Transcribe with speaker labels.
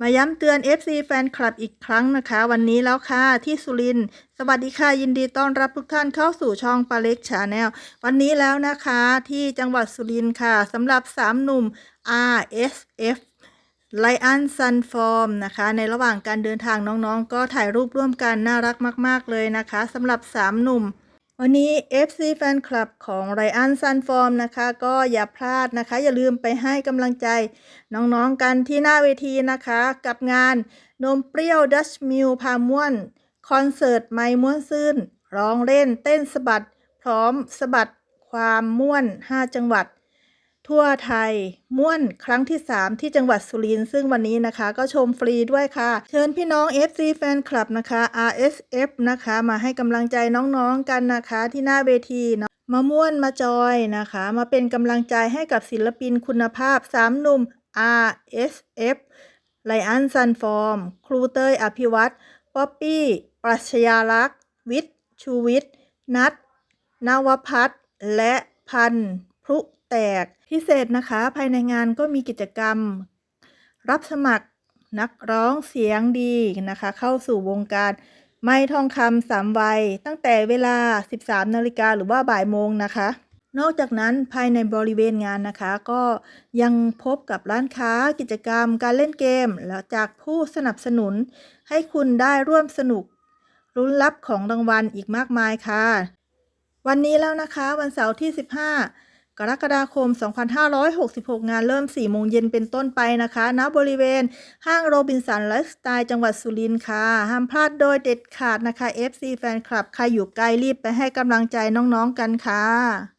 Speaker 1: มาย้ำเตือน FC แฟนคลับอีกครั้งนะคะ วันนี้แล้วค่ะ ที่สุรินทร์สวัสดีค่ะ ยินดีต้อนรับทุกท่านเข้าสู่ช่องปาเล็กชาแนลวันนี้แล้วนะคะที่จังหวัดสุรินทร์ค่ะสำหรับ 3 หนุ่ม RSF ไลอันซันฟอร์มนะคะ ในระหว่างการเดินทางน้องๆ ก็ถ่ายรูปร่วมกันน่ารักมาก ๆ เลยนะคะสำหรับ 3 หนุ่ม วันนี้ FC แฟนคลับของไรอันซันฟอร์มนะคะ ก็อย่าพลาดนะคะ อย่าลืมไปให้กำลังใจน้องๆกันที่หน้าเวทีนะคะ กับงานนมเปรี้ยวดัชมิลพาม่วน คอนเสิร์ตไม้ม่วนซื่น ร้องเล่นเต้นสะบัด พร้อมสะบัดความม่วน 5 จังหวัด ทั่วไทย ม่วนครั้งที่ 3 ที่จังหวัดสุรินทร์ซึ่งวันนี้นะคะ ก็ชมฟรีด้วยค่ะ เชิญพี่น้อง FC แฟนคลับนะคะ RSF นะคะ มาให้กำลังใจน้องๆกันนะคะที่หน้าเวทีเนาะมาม่วนมาจอยนะคะ มาเป็นกำลังใจให้กับศิลปินคุณภาพ3หนุ่ม RSF ไลอันซันฟอร์ม ครูเต้ยอภิวัตรป๊อปปี้ ปรัชญาลักษ์วิทย์ชูวิทย์นัทนวพัฒน์และพันธุ์พลุแตกพิเศษนะคะ ภายในงานก็มีกิจกรรม รับสมัครนักร้องเสียงดีนะคะ เข้าสู่วงการไม่ทองคำสามวัย ตั้งแต่เวลา 13นาฬิกาหรือว่าบ่ายโมงนะคะ นอกจากนั้นภายในบริเวณงานนะคะ ก็ยังพบกับร้านค้ากิจกรรม การเล่นเกม แล้วจากผู้สนับสนุน ให้คุณได้ร่วมสนุกรุ้นรับของรางวัลอีกมากมายค่ะ วันนี้แล้วนะคะ วันเสาร์ที่ 15 กรกฎาคม 2566 งานเริ่ม 4 โมงเย็นเป็นต้นไปนะคะณบริเวณห้างโรบินสันไลฟ์สไตล์จังหวัดสุรินทร์ค่ะ ห้ามพลาดโดยเด็ดขาดนะคะ FC แฟนคลับ ใครอยู่ใกล้รีบไปให้กำลังใจน้องๆกันค่ะ